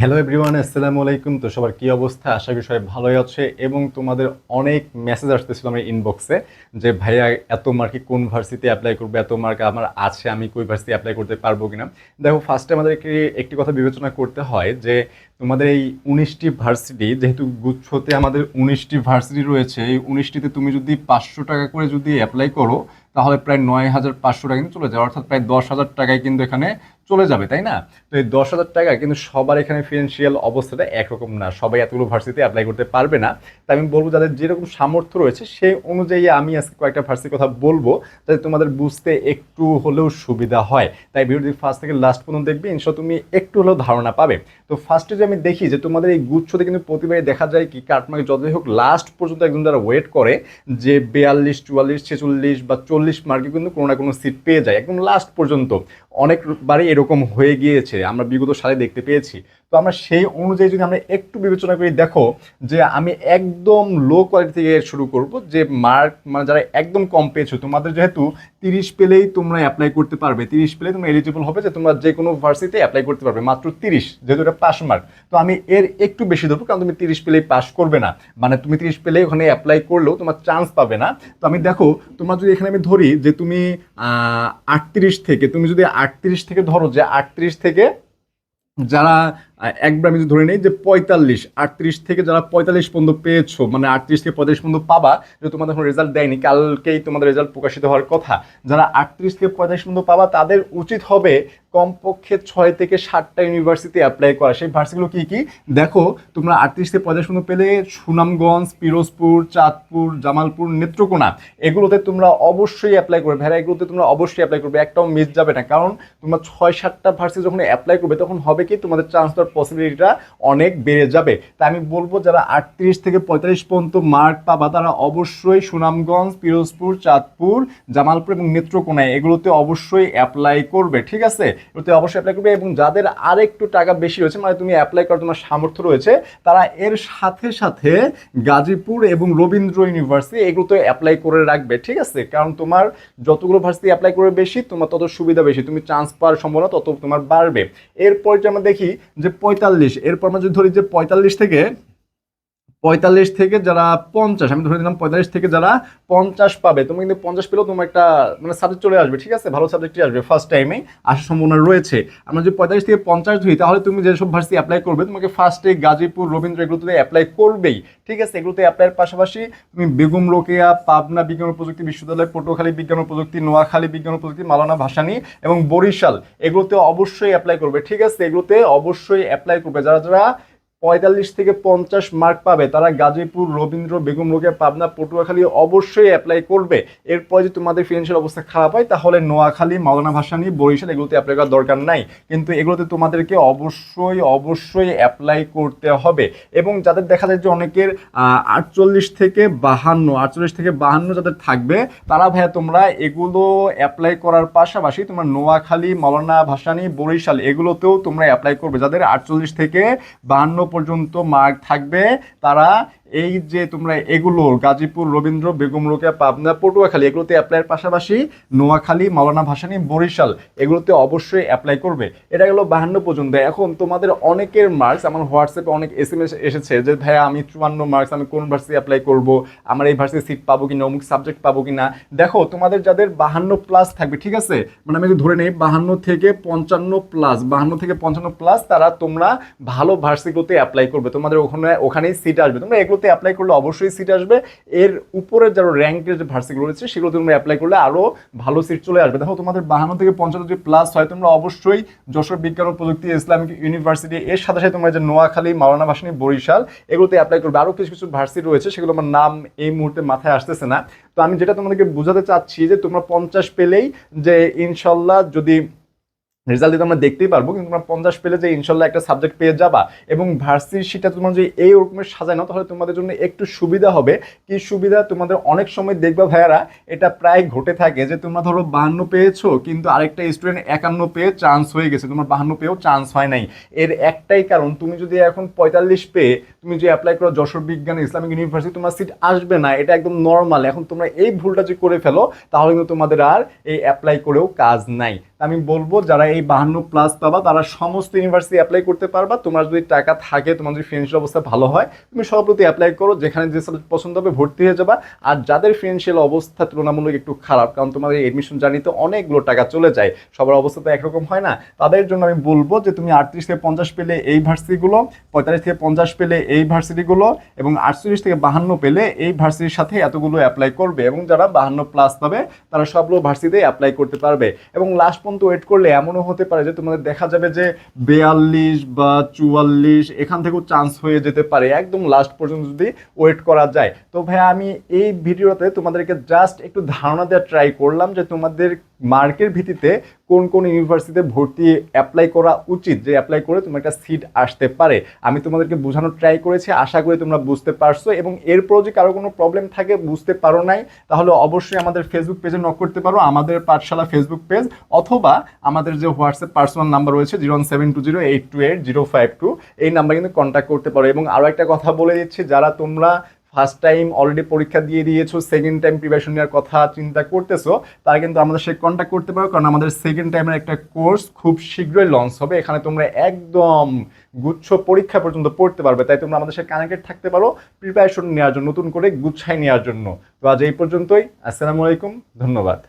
Hello everyone আসসালামু আলাইকুম। তো সবার কি অবস্থা? আশা করি সবাই ভালোই আছে এবং তোমাদের অনেক মেসেজ আসতেছিল আমার ইনবক্সে যে, ভাইয়া, এত মার্কে কোন ভার্সিটি অ্যাপ্লাই করবে? এত মার্ক আমার আছে, আমি কোই ভার্সিটি অ্যাপ্লাই করতে পারব কিনা? দেখো ফার্স্টে আমাদেরকে একটি কথা বিবেচনা করতে হয় যে, তোমাদের এই উনিশটি ভার্সিটি যেহেতু গুচ্ছতে আমাদের উনিশটি ভার্সিটি রয়েছে, এই উনিশটিতে তুমি যদি পাঁচশো টাকা করে যদি অ্যাপ্লাই করো, তাহলে প্রায় নয় হাজার পাঁচশো টাকা কিন্তু চলে যাবে অর্থাৎ প্রায় দশ হাজার টাকায় কিন্তু এখানে চলে যাবে, তাই না? তো এই দশ হাজার টাকা কিন্তু সবার এখানে ফিনান্সিয়াল অবস্থাটা একরকম না। সবাই এতগুলো ভার্সিতে অ্যাপ্লাই করতে পারবে না। তাই আমি বলব, যাদের যেরকম সামর্থ্য রয়েছে, সেই অনুযায়ী আমি আজকে কয়েকটা ভার্সির কথা বলব, যাতে তোমাদের বুঝতে একটু হলেও সুবিধা হয়। তাই ভিডিওটি ফার্স্ট থেকে লাস্ট পর্যন্ত দেখবে ইনশাল্লাহ তুমি একটু হলেও ধারণা পাবে। তো ফার্স্টে যে আমি দেখি যে তোমাদের এই গুচ্ছতে কিন্তু প্রতিবারই দেখা যায় কি, কাটমার্ক যতই হোক লাস্ট পর্যন্ত একজন যারা ওয়েট করে, যে বিয়াল্লিশ, চুয়াল্লিশ, ছেচল্লিশ বা চল্লিশ মার্কে কিন্তু কোনো না কোনো সিট পেয়ে যায়, একদম লাস্ট পর্যন্ত। অনেকবারই এরকম হয়ে গিয়েছে, আমরা বিগত সালে দেখতে পেয়েছি। তো আমরা সেই অনুযায়ী যদি আমরা একটু বিবেচনা করি, দেখো যে আমি একদম লো কোয়ালিটি থেকে শুরু করব, যে মার্ক মানে যারা একদম কম পেয়েছ, তোমাদের যেহেতু তিরিশ পেলেই তোমরা অ্যাপ্লাই করতে পারবে, তিরিশ পেলেই তোমরা এলিজিবল হবে যে তোমরা যে কোনো ভার্সিটিতে অ্যাপ্লাই করতে পারবে, মাত্র তিরিশ, যেহেতু এটা পাস মার্ক তো আমি এর একটু বেশি ধরবো, কারণ তুমি তিরিশ পেলেই পাস করবে না। মানে তুমি তিরিশ পেলেই ওখানে অ্যাপ্লাই করলেও তোমার চান্স পাবে না। তো আমি দেখো, তোমার যদি এখানে আমি ধরি যে তুমি আটত্রিশ থেকে, তুমি যদি আটত্রিশ থেকে ধরো যে আটত্রিশ থেকে যারা একবার আমি ধরে নিই যে পঁয়তাল্লিশ, আটত্রিশ থেকে যারা পঁয়তাল্লিশ পর্যন্ত পেয়েছ মানে আটত্রিশ থেকে পঁয়তাল্লিশ পর্যন্ত পাবা যে তোমাদের এখন রেজাল্ট দেয়নি, কালকেই তোমাদের রেজাল্ট প্রকাশিত হওয়ার কথা, যারা আটত্রিশ থেকে পঁয়তাল্লিশ পর্যন্ত পাবা, তাদের উচিত হবে কমপক্ষে ছয় থেকে সাতটা ইউনিভার্সিটি অ্যাপ্লাই করা। সেই ভার্সিটিগুলো কী কী? দেখো, তোমরা আটত্রিশ থেকে পঁয়তাল্লিশ পর্যন্ত পেলে সুনামগঞ্জ, পিরোজপুর, চাঁদপুর, জামালপুর, নেত্রকোনা, এগুলোতে তোমরা অবশ্যই অ্যাপ্লাই করবে। ভেড়া এগুলোতে তোমরা অবশ্যই অ্যাপ্লাই করবে, একটাও মিস যাবে না। কারণ তোমরা ছয় সাতটা ভার্সিটি যখন অ্যাপ্লাই করবে, তখন হবে কি, তোমাদের চান্স দেওয়ার পসিবিলিটিটা অনেক বেড়ে যাবে। তাই আমি বলব, যারা আটত্রিশ থেকে পঁয়তাল্লিশ পর্যন্ত মার্ক পাবা, তারা অবশ্যই সুনামগঞ্জ, পিরোজপুর, চাঁদপুর, জামালপুর এবং নেত্রকোনায় এগুলোতে অবশ্যই অ্যাপ্লাই করবে, ঠিক আছে? এগুলোতে অবশ্যই অ্যাপ্লাই করবে এবং যাদের আরেকটু টাকা বেশি রয়েছে মানে তুমি অ্যাপ্লাই করার তোমার সামর্থ্য রয়েছে, তারা এর সাথে সাথে গাজীপুর এবং রবীন্দ্র ইউনিভার্সিটি এগুলোতে অ্যাপ্লাই করে রাখবে, ঠিক আছে? কারণ তোমার যতগুলো ভার্সিটি অ্যাপ্লাই করবে বেশি, তোমার তত সুবিধা বেশি, তুমি চান্স পাওয়ার সম্ভাবনা তত তোমার বাড়বে। এরপর যে আমরা দেখি যে পঁয়তাল্লিশ। এরপর আমরা যদি ধরি যে পঁয়তাল্লিশ থেকে পঁয়তাল্লিশ থেকে যারা পঞ্চাশ, আমি ধরে দিলাম পঁয়তাল্লিশ থেকে যারা পঞ্চাশ পাবে, তুমি কিন্তু পঞ্চাশ পেলেও তোমার একটা মানে সাবজেক্ট চলে আসবে, ঠিক আছে? ভালো সাবজেক্টই আসবে ফার্স্ট টাইমে আসার সম্ভাবনা রয়েছে। আমরা যদি পঁয়তাল্লিশ থেকে পঞ্চাশ ধরি, তাহলে তুমি যেসব ভার্সিটি অ্যাপ্লাই করবে, তোমাকে ফার্স্টে গাজীপুর, রবীন্দ্র, এগুলোতে অ্যাপ্লাই করবেই, ঠিক আছে? এগুলোতে অ্যাপ্লাইয়ের পাশাপাশি তুমি বেগম রোকেয়া, পাবনা বিজ্ঞান প্রযুক্তি বিশ্ববিদ্যালয়, পটুয়াখালী বিজ্ঞান ও প্রযুক্তি, নোয়াখালী বিজ্ঞান প্রযুক্তি, মালানা, ভাসানি এবং বরিশাল, এগুলোতে অবশ্যই অ্যাপ্লাই করবে, ঠিক আছে? এগুলোতে অবশ্যই অ্যাপ্লাই করবে। যারা যারা পঁয়তাল্লিশ থেকে পঞ্চাশ মার্ক পাবে। তারা গাজীপুর, রবীন্দ্র, বেগম রোগে পাবনা, পটুয়াখালী অবশ্যই অ্যাপ্লাই করবে। এরপর যদি তোমাদের ফিনান্সিয়াল অবস্থা খারাপ হয়, তাহলে নোয়াখালী, মাওলানা ভাসানি, বরিশাল এগুলোতে অ্যাপ্লাই করার দরকার নাই। কিন্তু এগুলোতে তোমাদেরকে অবশ্যই অবশ্যই অ্যাপ্লাই করতে হবে। এবং যাদের দেখা যায় যে অনেকের আটচল্লিশ থেকে বাহান্ন, আটচল্লিশ থেকে বাহান্ন যাদের থাকবে, তারা ভাইয়া তোমরা এগুলো অ্যাপ্লাই করার পাশাপাশি তোমার নোয়াখালী, মাওলানা ভাসানি, বরিশাল এগুলোতেও তোমরা অ্যাপ্লাই করবে। যাদের আটচল্লিশ থেকে বাহান্ন পর্যন্ত মার্ক থাকবে তারা এই যে তোমরা এগুলো, গাজীপুর, রবীন্দ্র, বেগম রোকেয়া, পাবনা, পটুয়াখালী, এগুলোতে অ্যাপ্লাইয়ের পাশাপাশি নোয়াখালী, মাওলানা ভাসানী, বরিশাল, এগুলোতে অবশ্যই অ্যাপ্লাই করবে। এটা গেলো বাহান্ন পর্যন্ত। এখন তোমাদের অনেকের মার্কস আমার হোয়াটসঅ্যাপে অনেক এস এম এস এসেছে যে, ভাইয়া, আমি চুয়ান্ন মার্কস আমি কোন ভার্সিটি অ্যাপ্লাই করব? আমার এই ভার্সিটি সিট পাবো কিনা? অমুক সাবজেক্ট পাবো কিনা? দেখো, তোমাদের যাদের বাহান্ন প্লাস থাকবে, ঠিক আছে? মানে আমি ধরে নেই, বাহান্ন থেকে পঞ্চান্ন প্লাস বাহান্ন থেকে পঞ্চান্ন প্লাস তারা তোমরা ভালো ভার্সিটিগুলোতে অ্যাপ্লাই করবে। তোমাদের ওখানে, ওখানেই সিট আসবে। তোমরা এগুলোতে অ্যাপ্লাই করলে অবশ্যই সিট আসবে। এর উপরে যারা র্যাঙ্কের যে ভার্সিগুলো রয়েছে সেগুলোতে তোমরা অ্যাপ্লাই করলে আরও ভালো সিট চলে আসবে। দেখো, তোমাদের বাহান্ন থেকে পঞ্চান্ন যদি প্লাস হয়, তোমরা অবশ্যই যশোর বিজ্ঞান ও প্রযুক্তি, ইসলামিক ইউনিভার্সিটি এর সাথে সাথে তোমরা যে নোয়াখালী, মাওলানা ভাসানী, বরিশাল, এগুলোতে অ্যাপ্লাই করবে। আরও কিছু কিছু ভার্সিটি রয়েছে, সেগুলো আমার নাম এই মুহূর্তে মাথায় আসতেছে না। তো আমি যেটা তোমাদেরকে বোঝাতে চাচ্ছি যে তোমরা পঞ্চাশ পেলেই যে ইনশাল্লাহ যদি রেজাল্ট দিতে আমরা দেখতেই পারব, কিন্তু তোমরা পঞ্চাশ পেলে যে ইনশাল্লাহ একটা সাবজেক্ট পেয়ে যাবা এবং ভার্সির সিটটা তোমরা যদি এই রকমের সাজায় নাও, তাহলে তোমাদের জন্য একটু সুবিধা হবে। কি সুবিধা? তোমাদের অনেক সময় দেখবা ভাইয়ারা, এটা প্রায় ঘটে থাকে যে তোমরা ধরো বাহান্ন পেয়েছ, কিন্তু আরেকটা স্টুডেন্ট একান্ন পেয়ে চান্স হয়ে গেছে। তোমার বাহান্ন পেয়েও চান্স হয় নাই। এর একটাই কারণ, তুমি যদি এখন পঁয়তাল্লিশ পেয়ে তুমি যে অ্যাপ্লাই করো যশোর বিজ্ঞান ইসলামিক ইউনিভার্সিটি তোমার সিট আসবে না, এটা একদম নর্মাল এখন তোমরা এই ভুলটা যে করে ফেলো, তাহলে কিন্তু তোমাদের আর এই অ্যাপ্লাই করেও কাজ নাই। আমি বলব, যারা এই বাহান্ন প্লাস পাবা, তারা সমস্ত ইউনিভার্সিটি অ্যাপ্লাই করতে পারবা। তোমার যদি টাকা থাকে, তোমার যদি ফিনান্সিয়াল অবস্থা ভালো হয়, তুমি সবপ্রতি অ্যাপ্লাই করো, যেখানে যে সাবজেক্ট পছন্দ হবে ভর্তি হয়ে যাবা। আর যাদের ফিনান্সিয়াল অবস্থা তুলনামূলক একটু খারাপ, কারণ তোমাদের এডমিশন জার্নিতে অনেকগুলো টাকা চলে যায়, সবার অবস্থা তো একরকম হয় না। তাদের জন্য আমি বলব যে, তুমি আটত্রিশ থেকে পঞ্চাশ পেলে এই ভার্সিটিগুলো পঁয়তাল্লিশ থেকে পঞ্চাশ পেলে এই ভার্সিটিগুলো এবং আটচল্লিশ থেকে বাহান্ন পেলে এই ভার্সিটির সাথে এতগুলো অ্যাপ্লাই করবে। এবং যারা বাহান্ন প্লাস পাবে, তারা সবগুলো ভার্সিটিতে অ্যাপ্লাই করতে পারবে। এবং লাস্ট পর্যন্ত ওয়েট করলে এমনও হতে পারে যে তোমাদের দেখা যাবে যে বেয়াল্লিশ বা চুয়াল্লিশ এখান থেকেও চান্স হয়ে যেতে পারে, একদম লাস্ট পর্যন্ত যদি ওয়েট করা যায়। তো ভাই আমি এই ভিডিওতে তোমাদেরকে জাস্ট একটু ধারণা দেওয়ার ট্রাই করলাম যে তোমাদের মার্কের ভিত্তিতে কোন কোন ইউনিভার্সিটিতে ভর্তি অ্যাপ্লাই করা উচিত? যে অ্যাপ্লাই করে তোমার একটা সিট আসতে পারে। আমি তোমাদেরকে বোঝানোর ট্রাই করেছি, আশা করি তোমরা বুঝতে পারছ এবং এরপরও যদি কারও কোনো প্রবলেম থাকে, বুঝতে পারো নাই, তাহলে অবশ্যই আমাদের ফেসবুক পেজে নক করতে পারো, আমাদের পাঠশালা ফেসবুক পেজ অথবা আমাদের যে হোয়াটসঅ্যাপ পার্সোনাল নাম্বার রয়েছে zero seven two zero eight two eight zero five two এই নাম্বার কিন্তু কন্ট্যাক্ট করতে পারো। এবং আরও একটা কথা বলে দিচ্ছি, যারা তোমরা ফার্স্ট টাইম অলরেডি পরীক্ষা দিয়ে দিয়েছ সেকেন্ড টাইম প্রিপারেশন নেওয়ার কথা চিন্তা করতেছো, তারা কিন্তু আমাদের সে কন্ট্যাক্ট করতে পারো, কারণ আমাদের সেকেন্ড টাইমের একটা কোর্স খুব শীঘ্রই লঞ্চ হবে। এখানে তোমরা একদম গুচ্ছ পরীক্ষা পর্যন্ত পড়তে পারবে, তাই তোমরা আমাদের সাথে কানেক্টেড থাকতে পারো প্রিপারেশন নেওয়ার জন্য, নতুন করে গুচ্ছায় নেওয়ার জন্য। তো আজ এই পর্যন্তই, আসসালামু আলাইকুম, ধন্যবাদ।